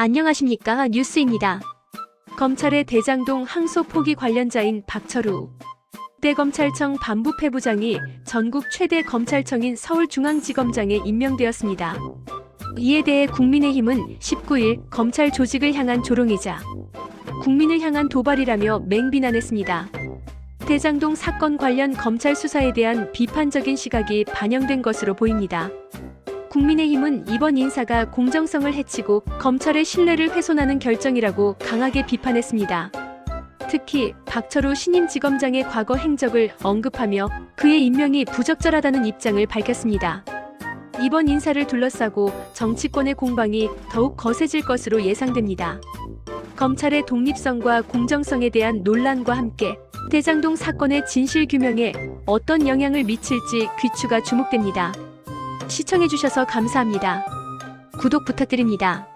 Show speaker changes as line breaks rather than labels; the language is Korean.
안녕하십니까 뉴스입니다. 검찰의 대장동 항소 포기 관련자인 박철우 대검찰청 반부패 부장이 전국 최대 검찰청인 서울중앙지검장에 임명되었습니다. 이에 대해 국민의힘은 19일 검찰 조직을 향한 조롱이자 국민을 향한 도발이라며 맹비난했습니다. 대장동 사건 관련 검찰 수사에 대한 비판적인 시각이 반영된 것으로 보입니다. 국민의힘은 이번 인사가 공정성을 해치고 검찰의 신뢰를 훼손하는 결정이라고 강하게 비판했습니다. 특히 박철우 신임 지검장의 과거 행적을 언급하며 그의 임명이 부적절하다는 입장을 밝혔습니다. 이번 인사를 둘러싸고 정치권의 공방이 더욱 거세질 것으로 예상됩니다. 검찰의 독립성과 공정성에 대한 논란과 함께 대장동 사건의 진실 규명에 어떤 영향을 미칠지 귀추가 주목됩니다. 시청해주셔서 감사합니다. 구독 부탁드립니다.